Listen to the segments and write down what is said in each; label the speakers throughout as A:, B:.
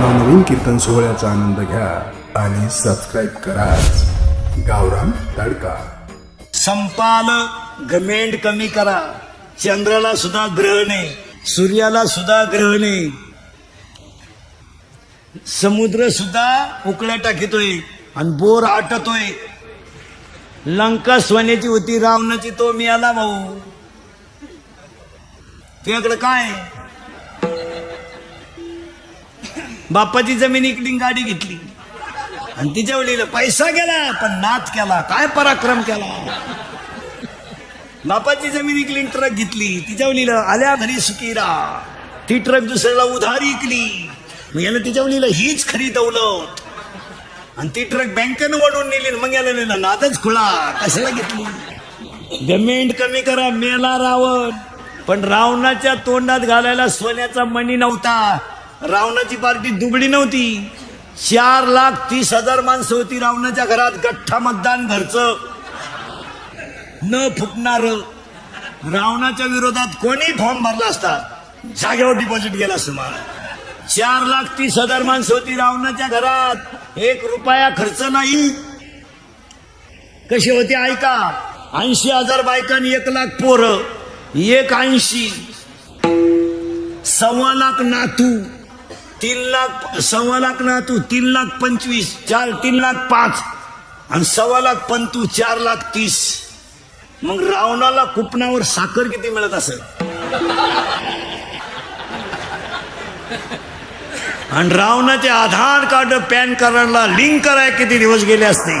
A: नवनवीन कीर्तन सोहळ्याचा आनंद घ्या आणि सबस्क्राईब करा. गावरान तडका.
B: संपाल घमेंड कमी करा. चंद्राला सुद्धा ग्रहणे सूर्याला सुद्धा ग्रहणे समुद्र सुद्धा उकळ्या टाकीतोय आणि बोर आटतोय. लंका सोन्याची होती रावणाची तो मिळाला भाऊ. तुझ्याकडे काय? बाप्पाची बापाची जमीन इकली गाडी घेतली. आणि तिच्या वडील पैसा गेला पण नाच केला. काय पराक्रम केला? बापाची जमीन इकली ट्रक घेतली. तिच्या वडील आल्या घरी सुकीरा. ती ट्रक दुसऱ्याला उधारी इकली. मग याला तिच्या वडील हीच खरी दौलत. आणि ती ट्रक बँकेनं वडून नेली. मग याला नेलं नादच खुळा. कशाला घेतली? पेमेंट कमी करा मेला रावण. पण रावणाच्या तोंडात घालायला सोन्याचा मणी नव्हता. रावणाची पार्टी दुबळी नव्हती. चार लाख तीस हजार माणसं होती रावणाच्या घरात गठ्ठा मतदान घरचं. न फुटणार. रावणाच्या विरोधात कोणी फॉर्म भरला असता जागेवर डिपॉझिट गेला मला. चार लाख तीस हजार माणसं होती रावणाच्या घरात. एक रुपया खर्च नाही. कशी होती ऐका. ऐंशी हजार बायकांनी एक लाख पोरं एक ऐंशी. सव्वा लाख नातू. तीन लाख सव्वा लाख ना तू तीन लाख पंचवीस चार तीन लाख पाच आणि सव्वा लाख पंतू चार लाख तीस. मग रावणाला कुपनावर साखर किती मिळत असेल? आणि रावणाचे आधार कार्ड पॅन कार्डला लिंक करायला किती दिवस गेले असते?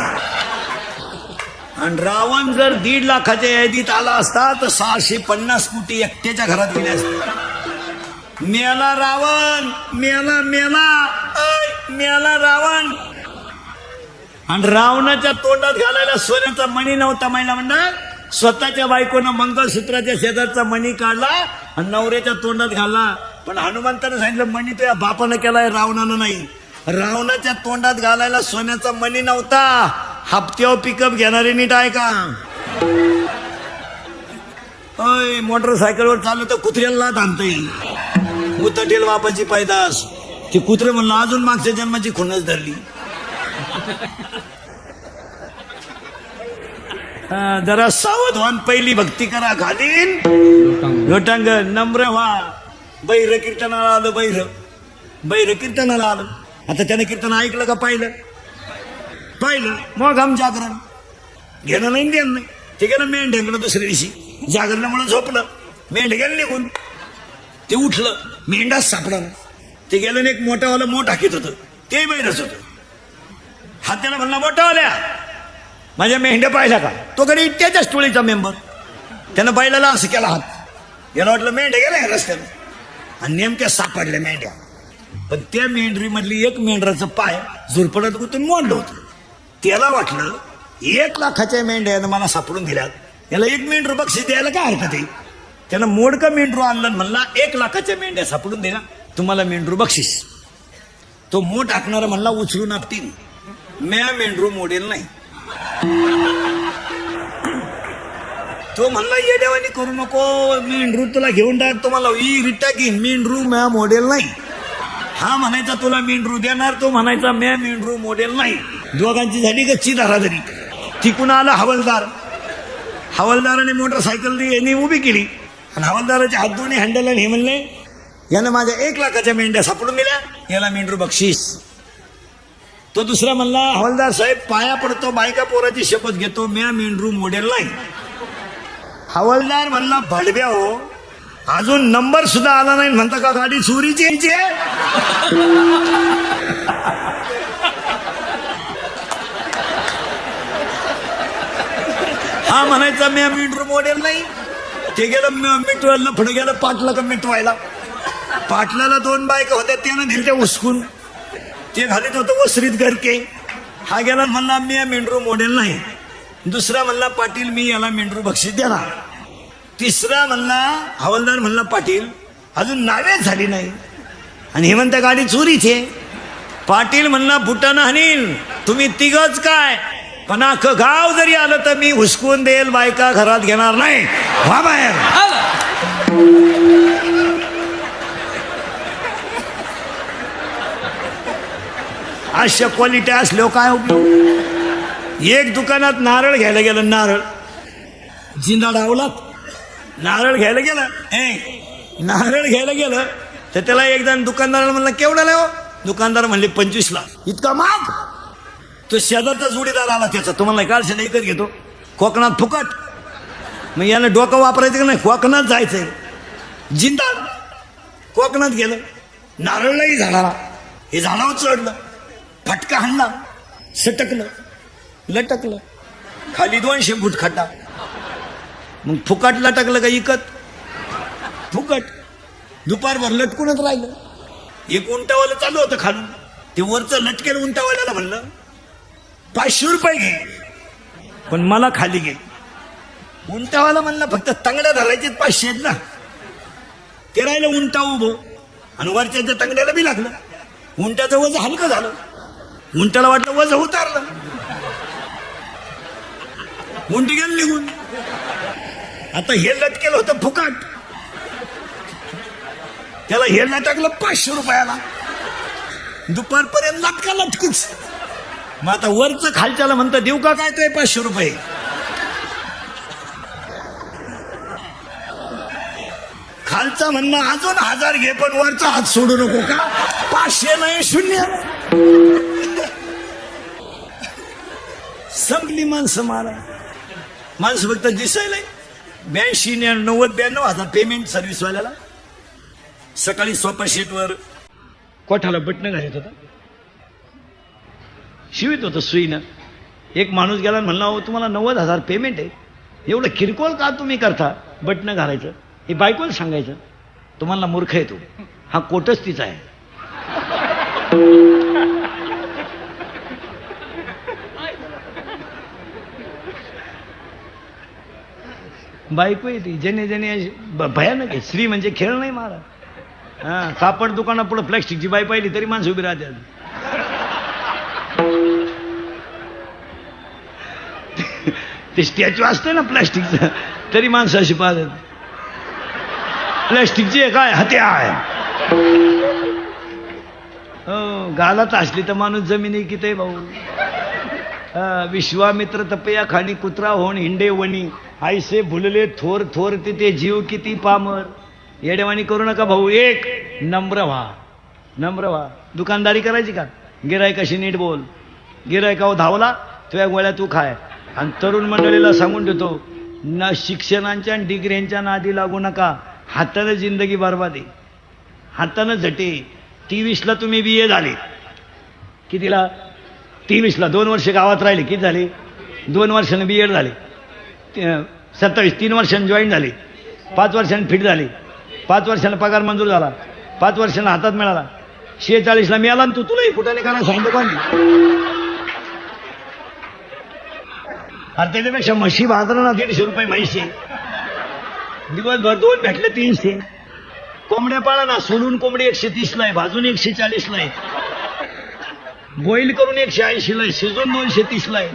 B: आणि रावण जर दीड लाखाच्या यादीत आला असता तर सहाशे पन्नास कोटी एकट्याच्या घरात गेले असते. मेला रावण मेला मेला ऐ, मेला रावण. आणि रावणाच्या तोंडात घालायला सोन्याचा मणी नव्हता महिला म्हणणार स्वतःच्या बायकोनं मंगळसूत्राच्या शेजारचा मणी काढला आणि नवऱ्याच्या तोंडात घालला. पण हनुमंतानं सांगितलं मणी तुझ्या बापानं केलाय रावणानं नाही. रावणाच्या तोंडात घालायला सोन्याचा मणी नव्हता. हप्त्यावर पिकअप घेणारे नीट आहे का? अय मोटरसायकलवर चाललं तर कुत्र्याला आणता येईल. उतटेल बापाची पैदास. ते कुत्रे म्हणलं अजून मागच्या जन्माची खुणच धरली. जरा सावध व्हान पहिली भक्ती करा घालीन लोटांग नम्र व्हा. बैर कीर्तनाला आलं बैर बैर कीर्तनाला आलं. आता त्याने कीर्तन ऐकलं का पाहिलं? पाहिलं. मग आम जागरण. घेणं नाही देणं नाही. ते गेलं मेंढ्यांकडं दुसऱ्या दिवशी. जागरणामुळे झोपलं. मेंढ गेलं निघून. ते उठलं मेंढाच सापडाला. ते गेलं आणि एक मोठावाला मोठ हाकीत होतं. ते बैरच होतं. हात्याला म्हणला मोठावाल्या माझ्या मेंढ्या पाहिल्या का? तो कधी त्याच्याच टोळीचा मेंबर. त्यानं बैलाला असं केला हात. याला वाटलं मेंढ्या गेल्या रस्त्यानं? आणि नेमक्या सापडल्या मेंढ्या. पण त्या मेंढरीमधली एक मेंढराचं पाय झुरपडत गुतून मोडलं होतं. त्याला वाटलं एक लाखाच्या मेंढ्यानं मला सापडून दिल्यात. याला एक मेंढर बक्षीस द्यायला काय हरकत आहे? त्यानं मोडकं मेंढरू आणलं? म्हणला एक लाखाच्या मेंढ्या सापडून दिला तुम्हाला मेंढरू बक्षीस. तो मोठ टाकणारा म्हणला उचलून आपतील म्या मेंढरू मोडेल नाही. तो म्हणला येड्यावानी करू नको. मेंढरू तुला घेऊन टाक. तुम्हाला ई रिटा घेईन. मेंढरू म्या मॉडेल नाही. हा म्हणायचा तुला मेंढरू देणार. तो म्हणायचा म्या मेंढरू मॉडेल नाही. दोघांची झाली गच्ची धाराधरी. तिकून आला हवलदार. हवलदाराने मोटरसायकल यांनी उभी केली. आणि हवालदाराचे हात दोन्ही हँडल आणि हे म्हणले यानं माझ्या एक लाखाच्या मेंढ्या सापडून दिल्या याला मेंढरू बक्षीस. तो दुसरा म्हणला हवालदार साहेब पाया पडतो बायका पोराची शपथ घेतो म्या मेंढरू मोडेल नाही. हवालदार म्हणला भडव्या हो अजून नंबर सुद्धा आला नाही म्हणता का गाडी चोरीची यांची? आहे? हा म्हणायचा म्या मेंढरू मोडेल नाही. ते गेलं मिटवायला पुढे गेलं पाटला का मिटवायला. पाटलाला दोन बायका होत्या त्यानं दिलत्या उसकून. ते घालीत होतं वसरीत गरके हा गेला म्हणला मी या मेंढरू मोडेल नाही. दुसरा म्हणला पाटील मी याला मेंढरू बक्षीस देणार. तिसरा म्हणला हवालदार म्हणला पाटील अजून नावेच झाली नाही. आणि हे म्हणता गाडी आहे. पाटील म्हणला बुटानं हानील तुम्ही तिघच काय? पण अख्खं गाव जरी आलं तर मी हुसकून देईल बायका घरात घेणार नाही. व्हा बाहेर. अशा क्वालिटी असल्यावर काय उपयोग? एक दुकानात नारळ घ्यायला गेलं नारळ. जिंदा डावलात. नारळ घ्यायला गेलं ए नारळ घ्यायला गेलं तर त्याला एकदा दुकानदाराला म्हणलं केवढा हो? दुकानदार म्हणले पंचवीसला. इतका माग तो शेजारचा जोडीदार आला त्याचा. तुम्हाला नाही काढशाला इकत घेतो. कोकणात फुकट. मग यानं डोकं वापरायचं का नाही? कोकणात जायचंय. जिंदा. कोकणात गेलं. नारळलाही झाडाला हे झाडावर चढलं. फटका हाणला. सटकलं. लटकलं. खाली दोनशे फूट खड्डा. मग फुकट लटकलं का इकत? फुकट. दुपारभर लटकूनच राहिलं. एक उंटावाला चालू होतं खालून. ते वरचं लटकेल उंटावाल्याला म्हणलं. पाचशे रुपये घे. पण मला खाली घे. उंटावाला म्हणलं फक्त तंगड्या धरायचे पाचशे आहेत ना. ते राहिलं उंटा उभं. आणि वरच्या तंगड्याला बी लागलं. उंट्याचं वज हलकं झालं. उंटाला वाटलं वज उतारलं. उंटी गेलं निघून. आता हे लटकेलं होतं फुकाट. त्याला हे लटकलं पाचशे रुपयाला. दुपारपर्यंत लटका लटकूच. मग आता वरचं खालच्याला म्हणतं देऊ का काय तो पाचशे रुपये? खालचा म्हणणं अजून हजार घे पण वरचा हात सोडू नको का? पाचशे नाही शून्य. संपली माणसं मारा माणसं फक्त दिसायला ब्याऐंशी नव्वद ब्याण्णव हजार पेमेंट सर्व्हिसवाल्याला सकाळी स्वप्न शीटवर कोठाला बटणं घालत होता. शिवित होतं सुईनं. एक माणूस गेला म्हणला हो तुम्हाला नव्वद हजार पेमेंट आहे. एवढं किरकोळ का तुम्ही करता? बटणं घालायचं. हे बायकोला सांगायचं तुम्हाला मूर्ख आहे तो. हा कोटच तिचा आहे. बायको आहे ती. जेणे ज्याने भयानक आहे. स्त्री म्हणजे खेळ नाही मारा हा कापड दुकाना पुढे प्लॅस्टिकची बाई पाहिली तरी माणसं उभी राहते ते स्टॅच्यू असतं ना प्लॅस्टिकचं. तरी माणसाशी अशी पाहतात. प्लॅस्टिकची आहे काय हत्या आहे हो गालात असली तर माणूस जमिनी किती भाऊ? विश्वामित्र तपया खाणी कुत्रा होण हिंडे वणी. आईसे भुलले थोर थोर तिथे जीव किती पामर. येडेवाणी करू नका भाऊ एक नम्र व्हा. नम्र व्हा. दुकानदारी करायची का? गिरायकाशी नीट बोल. गिरायकाव धावला तुझ्या गोळ्या तू खाय. आणि तरुण मंडळीला सांगून देतो ना शिक्षणांच्या आणि डिग्र्यांच्या नादी लागू नका. हातानं जिंदगी बरबादी हातानं झटे तेवीसला तुम्ही बी ए झाले. कितीला? तेवीसला. दोन वर्ष गावात राहिले. किती झाले? दोन वर्षानं बी एड झाले. सत्तावीस. तीन वर्षांनी जॉईन झाले. पाच वर्षांनी फिट झाले. पाच वर्षांना पगार मंजूर झाला. पाच वर्षांना हातात मिळाला. शेहेचाळीसला मिळाला आणि तू तुलाही फुटाने का सांगतो कोण अरे त्याच्यापेक्षा म्हशी बाजाराला दीडशे रुपये म्हैशी. दिवसभर दोन भेटले तीनशे. कोंबड्या पाळा ना सोलून कोंबडी एकशे तीसला आहे भाजून एकशे चाळीसला आहे. बॉईल करून एकशे ऐंशीला आहे शिजून दोनशे तीसला आहे.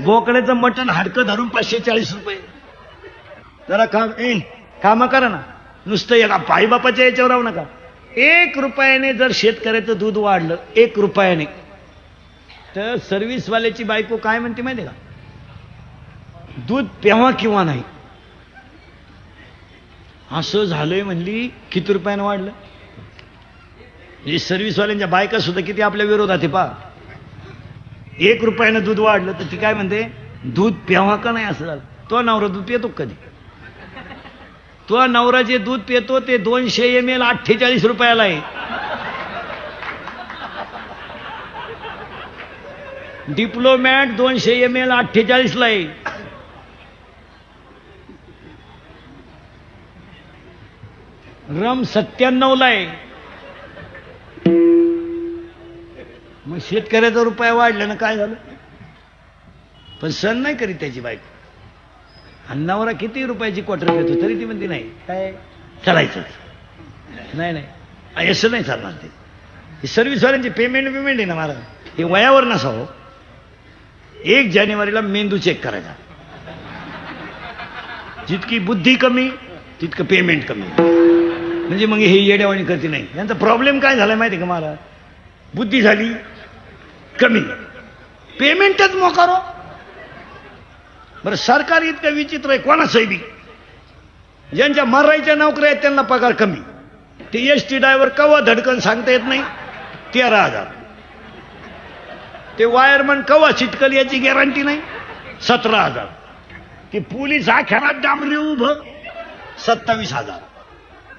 B: बोकड्याचं मटण हाडकं धरून पाचशे चाळीस रुपये. जरा काम ए कामं करा ना. नुसतं एका बापाच्या याच्यावर राहू नका. एक रुपयाने जर शेतकऱ्याचं दूध वाढलं एक रुपयाने. तर सर्व्हिसवाल्याची बायको काय म्हणते माहिती का? दूध प्यावा किंवा नाही. असं झालंय म्हणली किती रुपयानं वाढलं? म्हणजे सर्व्हिसवाल्यांच्या बायका सुद्धा किती आपल्या विरोधात आहे पा एक रुपयानं दूध वाढलं तर ती काय म्हणते दूध प्यावा का नाही? असं झालं. तो नवरा दूध पितो कधी? तो नवरा जे दूध पितो ते दोनशे एम एल अठ्ठेचाळीस रुपयाला आहे. डिप्लोमॅट दोनशे एम एल अठ्ठेचाळीसला आहे. रम सत्त्याण्णवला आहे. मग शेतकऱ्याचा रुपया वाढला ना काय झालं? पण सण नाही करीत त्याची बायको. आणि नवरा किती रुपयाची क्वार्टर घेतो तरी ती म्हणते नाही काय? चालायचं नाही. नाही असं नाही चालणार ते. सर्व्हिसवाल्यांचे पेमेंट पेमेंट आहे ना मला हे वयावर नसावं. एक जानेवारीला मेंदू चेक करायचा. जितकी बुद्धी कमी तितकं पेमेंट कमी. म्हणजे मग हे येड्यावाणी करते नाही. यांचा प्रॉब्लेम काय झालाय माहिती आहे का मला? बुद्धी झाली कमी. पेमेंटच मोकारो हो. बरं सरकार इतकं विचित्र आहे कोणाचंही बी? ज्यांच्या मरायच्या नोकऱ्या आहेत त्यांना पगार कमी. ते एस टी ड्रायव्हर कवा धडकन सांगता येत नाही? तेरा हजार. ते वायरमन कवा चिटकल याची गॅरंटी नाही? सतरा हजार. ते पोलीस हा खेळात डांबरी उभं. सत्तावीस हजार.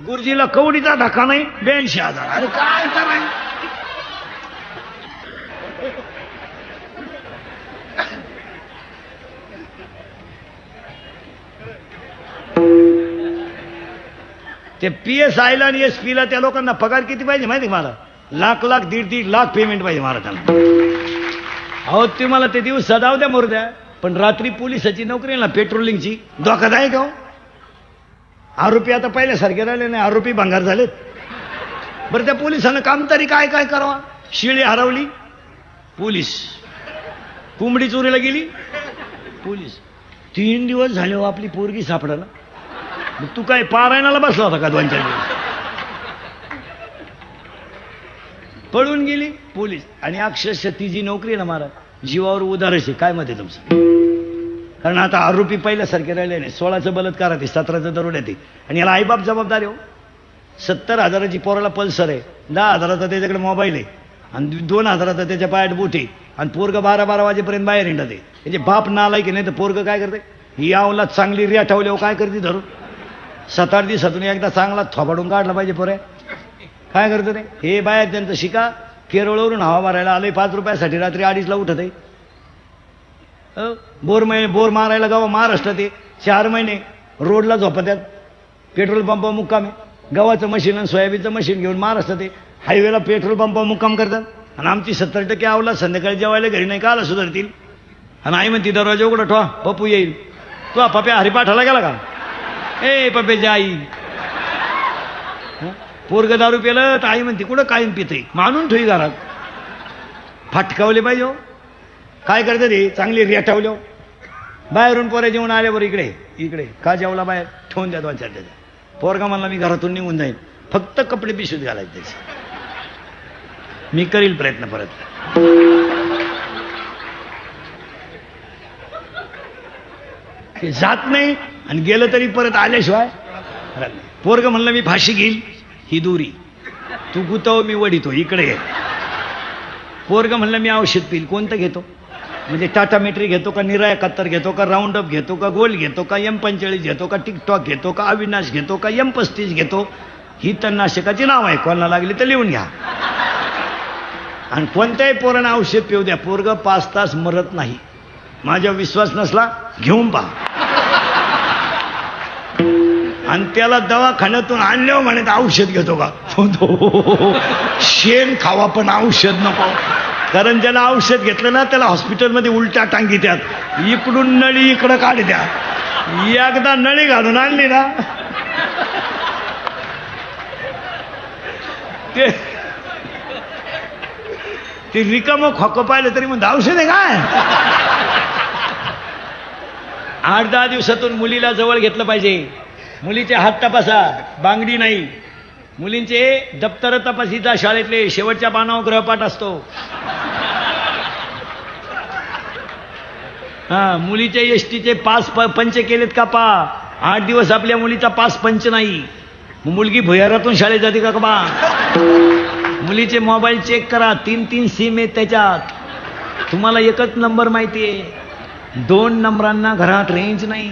B: गुरुजीला कवडीचा धक्का नाही ब्याऐंशी हजार. अरे काय कराय ते पी एस आयला आणि एस पीला त्या लोकांना पगार किती पाहिजे माहिती मला? लाख लाख दीड दीड लाख पेमेंट पाहिजे मला त्यांना अहो ते मला ते दिवस सदाव द्या मोरद्या. पण रात्री पोलिसाची नोकरी आहे ना पेट्रोलिंगची. धोकादायक हो? आरोपी आता पहिल्यासारखे राहिले नाही आरोपी भंगार झालेत. बरं त्या पोलिसानं काम तरी काय काय करावा? शिळी हरवली पोलीस. कोंबडी चोरीला गेली पोलीस. तीन दिवस झाले हो आपली पोरगी सापडायला. मग तू काय पारायणाला बसला होता का दोन चार दिवस? पळून गेली पोलीस. आणि अक्षरशः ती जी नोकरी आहे ना महाराज जीवावर उदारच आहे काय मत तुमचं? कारण आता आरोपी पहिल्यासारखे राहिले नाही. सोळाचं बलात्कार ते सतराचं दरोड्यात आणि याला आईबाप जबाबदार हो. सत्तर हजाराची पोराला पल्सर आहे दहा हजाराचा त्याच्याकडे मोबाईल आहे आणि दोन हजाराचा त्याच्या पायात बूट आहे आणि पोरगं बारा बारा वाजेपर्यंत बाहेर हिंडत आहे. त्याचे बाप नालाय की नाही तर पोरगं काय करते? ही आवला चांगली रिया ठेवल्यावर काय करते धरून? सात आठ दिवसातून एकदा चांगला थोबाडून काढला पाहिजे पोऱ्या. काय करतं रे हे बाया त्यांचं शिका केरळवरून हवा मारायला आले पाच रुपयासाठी रात्री अडीचला उठत आहे बोर महिने बोर मारायला गाव महाराष्ट्रात आहे. चार महिने रोडला झोपत्यात. पेट्रोल पंप मुक्काम. आहे गव्हाचं मशीन आणि सोयाबीनचं मशीन घेऊन महाराष्ट्रात आहे. हायवेला पेट्रोल पंप मुक्काम करतात. आणि आमची सत्तर टक्के आवला संध्याकाळी जेवायला घरी नाही का आला सुधारतील. आणि आई म्हणती दरवाजा उघडा ठेवा पप्पू येईल. तू पप्या हरिपाठाला गेला का? ए पप्याची आई. पोरग दारू पेलं तर आई म्हणते कुठं कायम पिते मानून ठेवी घरात. फाटकावले पाहिजे हो. काय करते रे चांगली रेटावले हो. बाहेरून पोरे जेवण आल्यावर इकडे इकडे. का जेवला बाहेर? ठेवून द्या दोन चार पोरगा म्हणला मी घरातून निघून जाईन. फक्त कपडे पिशवीत घालायचे त्याचे. मी करील प्रयत्न परत. ते जात नाही आणि गेलं तरी परत आल्याशिवाय पोरग म्हणलं मी फाशी घेईल. ही दुरी. तू गुतव मी वडितो. इकडे ये. पोरग म्हणलं मी औषध पिईल. कोणतं घेतो? म्हणजे टाटा मेट्री घेतो का निराया कत्तर घेतो का राऊंड अप घेतो का गोल घेतो का एम पंचेचाळीस घेतो का टिकटॉक घेतो का अविनाश घेतो का एम पस्तीस घेतो? ही तणनाशकाची नाव आहे कोणाला लागली तर लिहून घ्या. आणि कोणत्याही पोरानं औषध पिऊ द्या. पोरग पाच तास मरत नाही. माझ्या विश्वास नसला घेऊन पहा. आणि त्याला दवाखान्यातून आणल्यावर तर औषध घेतो का? हो, हो, हो, शेण खावा पण औषध नको. कारण ज्याला औषध घेतलं ना त्याला हॉस्पिटलमध्ये उलट्या टांगी त्यात इकडून नळी इकडं काढ द्या. एकदा नळी घालून आणली ना ते ते रिकामं खोकं पाहिलं तरी म्हणतो औषध आहे काय? आठ दहा दिवसातून मुलीला जवळ घेतलं पाहिजे. मुलीचे हात तपासा बांगडी नाही. मुलींचे दप्तर तपासीचा शाळेतले शेवटच्या पानावर ग्रहपाठ असतो. हा मुलीचे एसटीचे टीचे प पंच केलेत का पा? आठ दिवस आपल्या मुलीचा पास पंच नाही. मुलगी भुयारातून शाळेत जाते का बा? मुलीचे मोबाईल चेक करा तीन तीन सिम आहेत त्याच्यात. तुम्हाला एकच नंबर माहिती आहे दोन नंबरांना घरात रेंज नाही.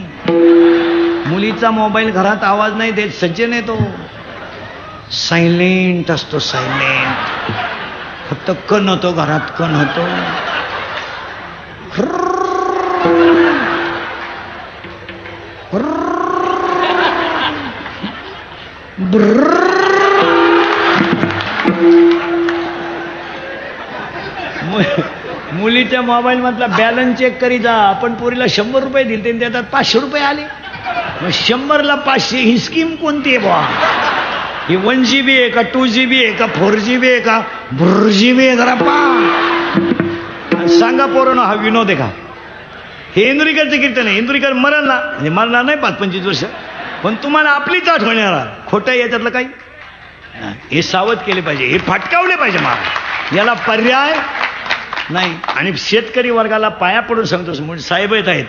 B: मुलीचा मोबाईल घरात आवाज नाही देत सज्जन आहे तो. सायलेंट असतो सायलेंट फक्त कण होतो घरात कण होतो. मुलीच्या मोबाईल मधला बॅलन्स चेक करी जा. आपण पोरीला शंभर रुपये दिले आणि त्याच्यात पाचशे रुपये आले. मग शंभरला पाचशे ही स्कीम कोणती आहे बुवा? ही वन जी बी आहे का टू जी बी आहे का फोर जी बी आहे का? भुर जी बी आहे जरा पा. सांगा पोरांनो हा विनोद आहे का? हे इंदुरीकरचं कीर्तन आहे. इंदुरीकर मरण ना म्हणजे मरणार नाही पाच पंचवीस वर्ष. पण तुम्हाला आपलीच आठवण येणार. खोटं याच्यातलं काही? हे सावध केले पाहिजे. हे फाटकावले पाहिजे महाराज याला पर्याय नाही. आणि शेतकरी वर्गाला पाया पडून सांगतो म्हणजे साहेब येत आहेत.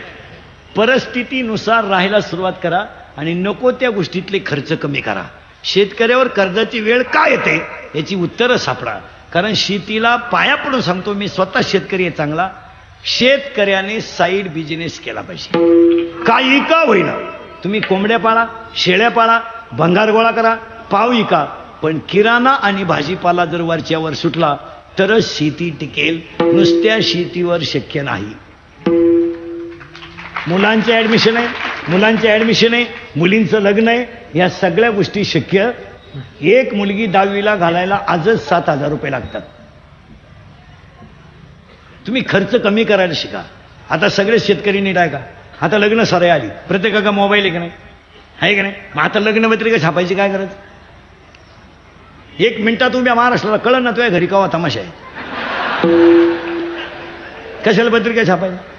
B: परिस्थितीनुसार राहायला सुरुवात करा आणि नको त्या गोष्टीतले खर्च कमी करा. शेतकऱ्यावर कर्जाची वेळ का येते याची उत्तरं सापडा. कारण शेतीला पाया पडून सांगतो मी स्वतः शेतकरी आहे चांगला. शेतकऱ्याने साईड बिझनेस केला पाहिजे. काही का होईना. तुम्ही कोंबड्या पाळा शेळ्या पाळा भंगार गोळा करा पाव इका. पण किराणा आणि भाजीपाला जर वरच्यावर सुटला तरच शेती टिकेल. नुसत्या शेतीवर शक्य नाही. मुलांचे ऍडमिशन आहे मुलांचे ऍडमिशन आहे मुलींचं लग्न आहे या सगळ्या गोष्टी शक्य. एक मुलगी दहावीला घालायला आजच सात हजार रुपये लागतात. तुम्ही खर्च कमी करायला शिका. आता सगळे शेतकरी नीट आहे का? आता लग्न सराई आली. प्रत्येकाचा मोबाईल आहे का नाही? आहे का नाही? मग आता लग्नपत्रिका छापायची काय गरज? एक मिनिटात उभ्या महाराष्ट्राला कळलं ना तुझ्या घरी कवा तमाशा आहे. कशाला पत्रिका छापायची?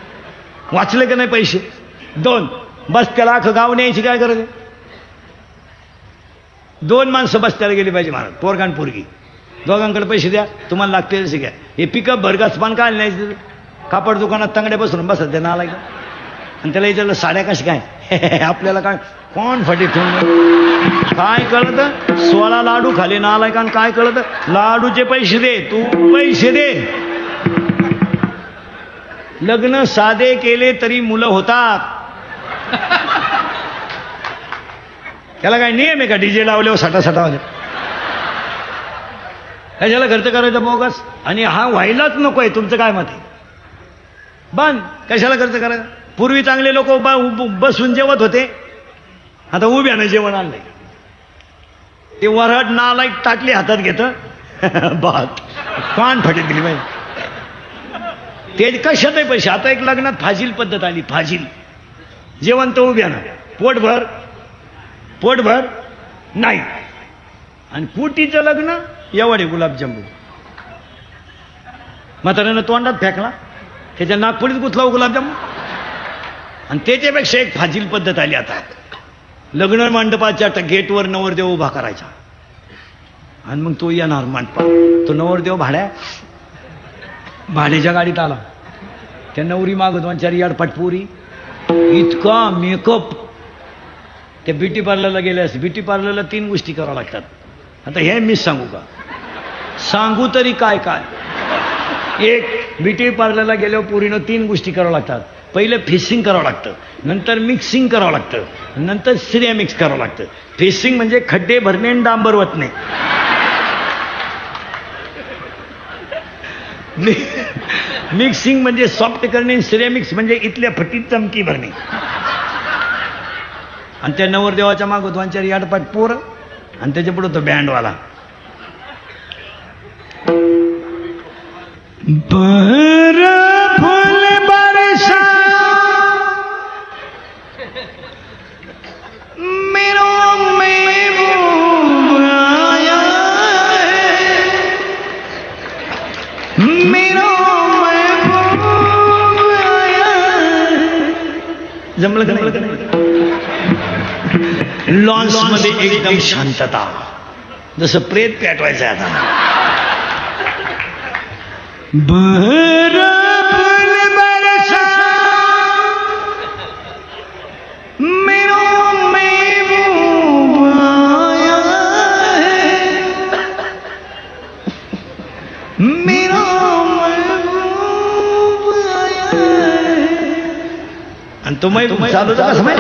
B: वाचले का नाही पैसे? दोन. बस त्याला अख्खं गाव न्यायची काय गरज आहे? दोन माणसं बस त्याला गेली पाहिजे महाराज. पोरगा आणि पोरगी. दोघांकडे पैसे द्या. तुम्हाला लागते तसे घ्या. हे पिकअप भरगास पान काय नाही कापड दुकानात तंगडे बसून बसत त्या नाला आणि त्याला विचारलं साड्या कशा काय? आपल्याला काय? कोण फटी ठेवून काय कळत सोळा लाडू खाली नालायकान काय कळत लाडूचे पैसे दे तू पैसे दे. लग्न साधे केले तरी मुलं होतात. त्याला काय नियम आहे का? डीजे लावल्यावर साठा साठा कशाला खर्च करायचा बोगस? आणि हा व्हायलाच नको आहे तुमचं काय मत आहे? बंद. कशाला खर्च करायचा? पूर्वी चांगले लोक बसून जेवत होते. आता उभ्यानं जेवण आणलंय. ते वरड नालायक टाकली हातात घेत. बात कान फटेत दिली पाहिजे ते कशात आहे? पैसे. आता एक लग्नात फाजील पद्धत आली फाजील. जेवण तर उभ्यानं पोटभर पोटभर नाही. आणि कुटीचं लग्न एवढे गुलाबजामून म्हाताऱ्यानं तोंडात फेकला त्याच्या नागपुडीत गुथला हो गुलाबजामून आणि त्याच्यापेक्षा एक फाजील पद्धत आली आता. लग्न मंडपाच्या आता गेटवर नवरदेव उभा करायचा. आणि मग तो येणार मंडपा तो नवरदेव भाड्या भाड्याच्या गाडीत आला. त्या नवरी माग दोन चार याड पटपुरी. इतका मेकअप त्या ब्युटी पार्लरला गेल्यास ब्युटी पार्लरला तीन गोष्टी कराव्या लागतात. आता हे मीच सांगू का? सांगू तरी काय काय? एक ब्युटी पार्लरला गेल्यावर पुरीनं तीन गोष्टी कराव्या लागतात. पहिलं फेसिंग करावं लागतं. नंतर मिक्सिंग करावं लागतं. नंतर सिरिया मिक्स करावं लागतं. फेसिंग म्हणजे खड्डे भरणे आणि डांबर वतणे. मिक्सिंग म्हणजे सॉफ्ट करणे सिरेमिक्स म्हणजे इथल्या फटीत चमकी भरणे. आणि त्या नवरदेवाच्या मागं दोन चार याडपाट पोर आणि त्याच्या पुढं तो बँडवाला. बर फुल बरसा मेरो मेरो जमलं का नाही। एकदम शांतता। जसं प्रेत पेटवायचं आता. महबूब आया है आणि तो मैं चालू कसं माहिती